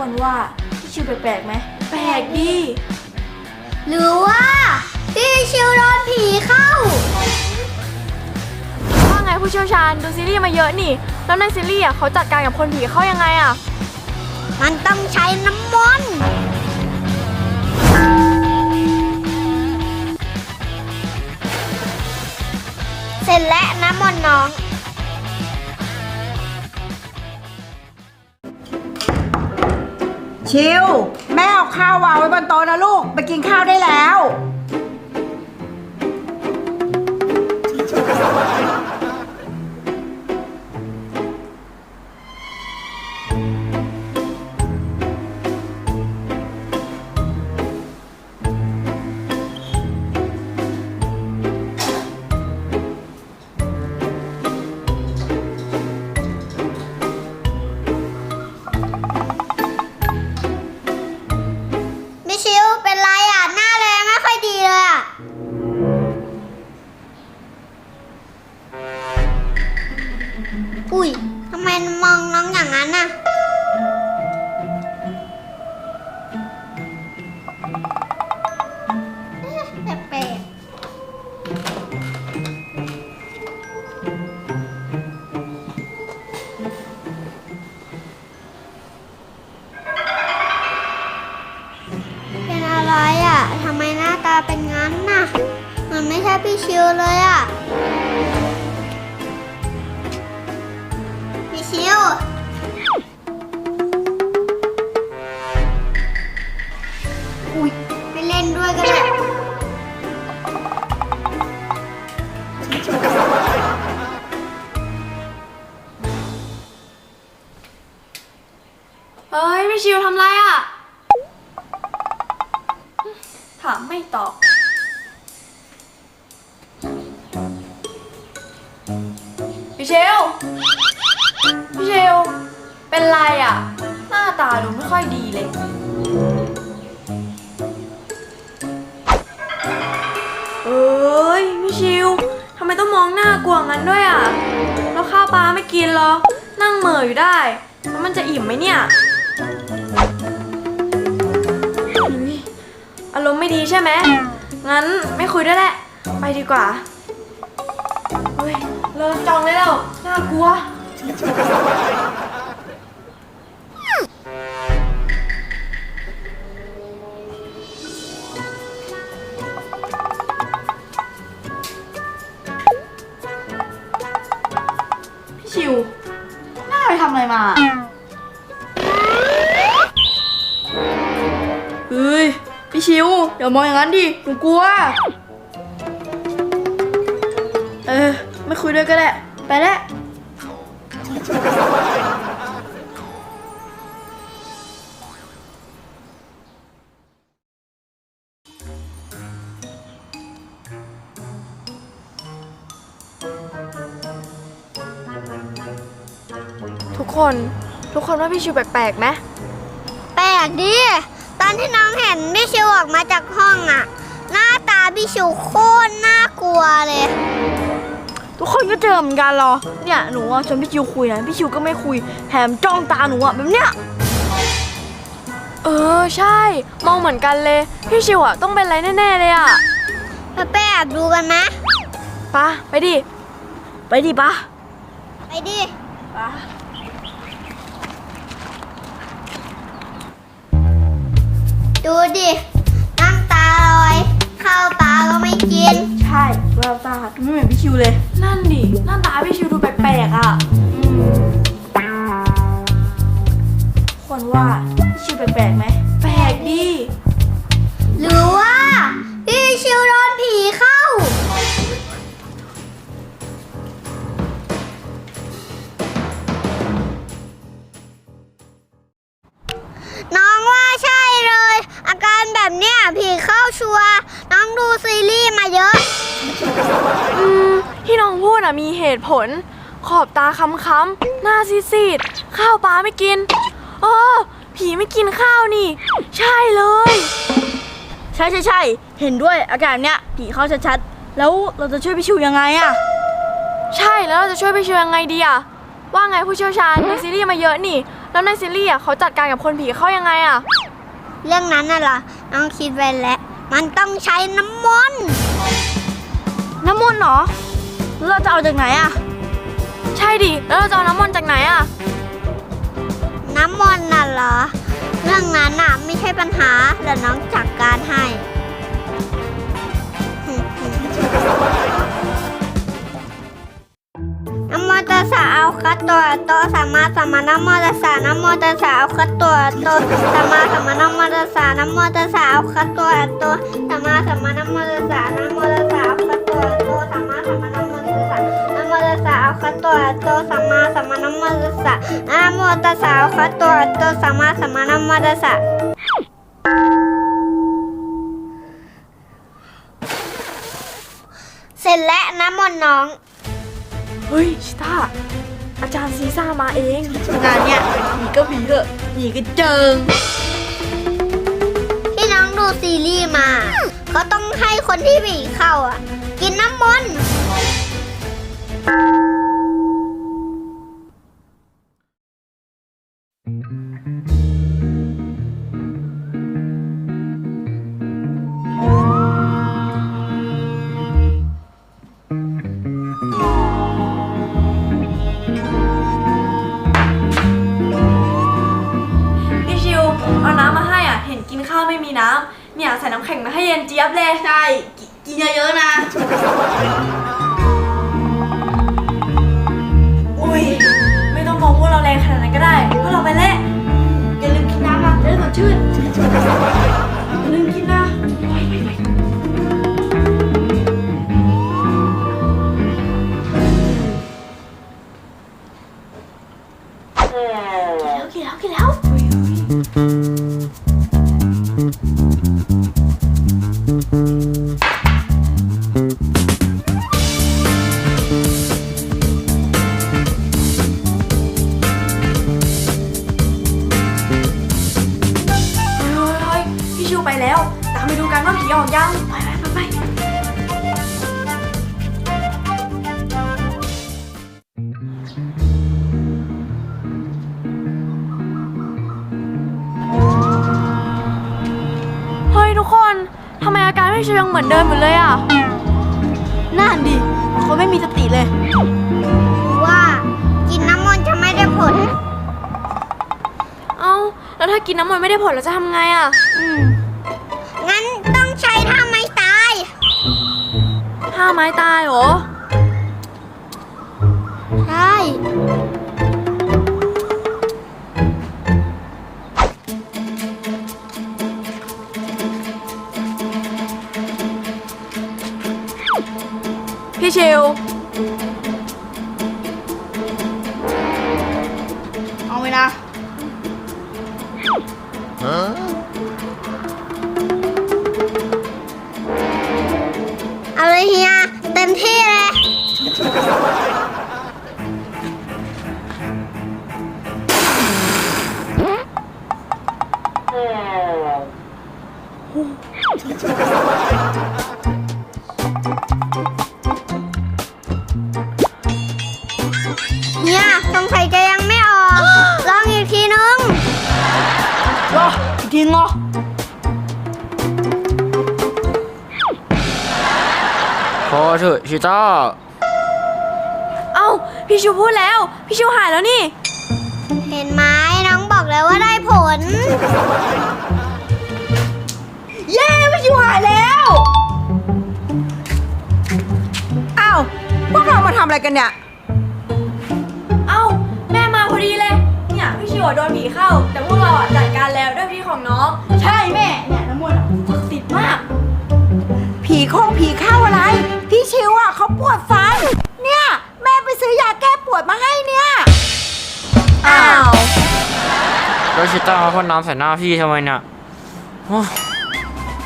คนว่าพี่ชิวแปลกๆไหมแปลกดีหรือว่าพี่ชิวโดนผีเข้า ว่าไงผู้เชี่ยวชาญดูซีรีส์มาเยอะนี่ แล้วในซีรีส์อะเขาจัดการกับคนผีเข้ายังไงอะ มันต้องใช้น้ำมนต์เสร็จแล้วน้ำมนต์น้อง ชิว แม่เอาข้าววางไว้บนโต๊ะนะลูก ไปกินข้าวได้แล้ว เเฮ้ยพี่ชิวทำไรอะ ถามไม่ตอบ พี่เชลพี่เชลเป็นไรอะ หน้าตาดูไม่ค่อยดีเลย เอ้ยพี่ชิวทำไมต้องมองหน้ากลัวงั้นด้วยอะ แล้วข้าวปลาไม่กินหรอ นั่งเหม่ออยู่ได้แล้วมันจะอิ่มไหมเนี่ย มณ์ไม่ดีใช่ไหม งั้นไม่คุยด้วยแหละ ไปดีกว่า เฮ้ย เริ่มจองเลยแล้ว น่ากลัว พี่ชิวหน้าไปทำอะไรมา พี่ชิวอย่ามองอย่างนั้นดิหนูกลัว เออ ไม่คุยด้วยก็ได้ ไปแล้วทุกคน ทุกคนว่าพี่ชิวแปลกๆไหมแปลกดิ อนที่น้องเห็นพี่ชิวออกมาจากห้องอะหน้าตาพี่ชิวโคตรน่ากลัวเลย ทุกคนก็เจอเหมือนกันเหรอ เนี่ยหนูอะชวนพี่ชิวคุยนะพี่ชิวก็ไม่คุยแถมจ้องตาหนูอะแบบเนี้ย เออใช่ มองเหมือนกันเลย พี่ชิวอะต้องเป็นอะไรแน่ ๆ เลยอะไปไปแอบดูกันไหมปะไปดิ ไปดิปะไปดิ ปะ ดูดินั่งตาลอย ข้าวปลาก็ไม่กิน ใช่แววตาไม่เหมือนพี่ชิวเลย นั่นดิหน้าตาพี่ชิวดูแปลกๆอะคนว่าพี่ชิวแปลกๆไหม มีเหตุผล ขอบตาค้ำๆหน้าซีดๆข้าวปลาไม่กินเออผีไม่กินข้าวนี่ ใช่เลย ใช่ใช่ใช่เห็นด้วยอาการเนี้ยผีเข้าชัดๆ แล้วเราจะช่วยพี่ชูยังไงอะใช่แล้วเราจะช่วยพี่ชูยังไงดีอะว่าไงผู้เชี่ยวชาญดูซีรีส์มาเยอะนี่ แล้วในซีรีส์อะเขาจัดการกับคนผีเข้ายังไงอะเรื่องนั้นน่ะเหรอน้องคิดไว้แล้ว มันต้องใช้น้ำมนต์น้ำมนต์เหรอแล้ว เราจะเอาจากไหนอะใช่ดิ แล้วเราจะเอาน้ำมนต์จากไหนอะน้ำมนต์น่ะเหรอ เรื่องนั้นน่ะไม่ใช่ปัญหาเดี๋ยวน้องจัดการให้ นะโมตัสสะเอาคัตตัวโตสัมมาสัมมานะโมตัสสะนะโมตัสสะเอาคัตตัวโตสัมมาสัมมานะโมตัสสะนะโมตัสสะเอาคัตตัวโตสัมมาสัมมานะโมตัสสะนะโมตัสสะ มตัสสะเอาคัตตัวโตสัมมาสัมมานะโมตัสสะเสร็จแล้วน้ำมนต์น้อง เฮ้ยชิต้าอาจารย์ซีซ่ามาเองงานเนี้ยผีก็ผีเถอะผีก็เจิง ที่น้องดูซีรีส์มา เขาต้องให้คนที่ผีเข้าอะ กินน้ำมนต์ กินแล้วกินแล้วกินแล้วเฮ้ยเฮ้ยพี่ชิวไปแล้ว ตามไปดูกันว่าผีออกยัง ไปไปไปไปำไมอาการพี่ชิวยังเหมือนเดิมอยู่เลยอะนั่นดิเขาไม่มีสติเลย ว่ากินน้ำมนต์จะไม่ได้ผล เอ้า แล้วถ้ากินน้ำมันต์ไม่ได้ผลเราจะทำไงอะ อืม งั้นต้องใช้ท่าไม้ตาย ห้าไม้ตายเหรอ ใช่ พี่ชิวเอาไว้นะเพอเถอะชิต้า เอ้า พี่ชิวพูดแล้ว พี่ชิวหายแล้วนี่ เห็นไหมน้องบอกแล้วว่าได้ผล เย้พี่ชิวหายแล้วอ้าวพวกเรามาทำอะไรกันเนี่ย เอ้า แม่มาพอดีเลย เนี่ย พี่ชิวอะโดนผีเข้า แต่พวกเราอะจัดการแล้วด้วยพี่ของน้อง โคงผีเข้าอะไร พี่ชิวอะเขาปวดฟัน เนี่ย แม่ไปซื้อยาแก้ปวดมาให้เนี่ย อ้าวแล้วชิต้ามาพ่นน้ำใส่หน้าพี่ทำไมเนี่ยโอ้ย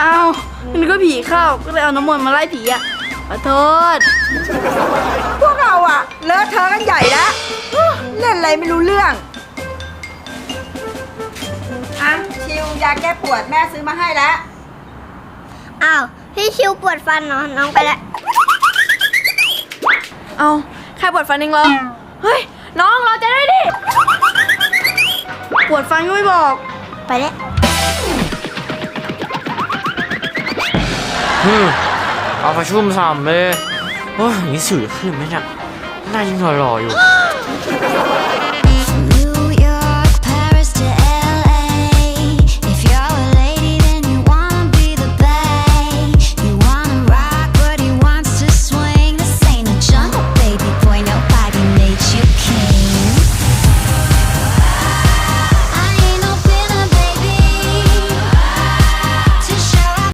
อ้าวมันก็ผีเข้าก็เลยเอาน้ำมนต์มาไล่ผีอะขอโทษ พวกเราอะเลอะเทอะกันใหญ่แล้วเล่นอะไรไม่รู้เรื่องอะชิวยาแก้ปวดแม่ซื้อมาให้แล้ว อ้าว พี่ชิวปวดฟันเนาะน้องไปแล้วเอาใครปวดฟันเองเหรอ เฮ้ย น้องเราจะได้ดิ ปวดฟันก็ไม่บอก ไปแล้วฮึมเอาประชุมสามเลยโอ้ยอย่างนี้สื่อขึ้นไหมเนี่ยหน้ายิ่งหล่อๆอยู่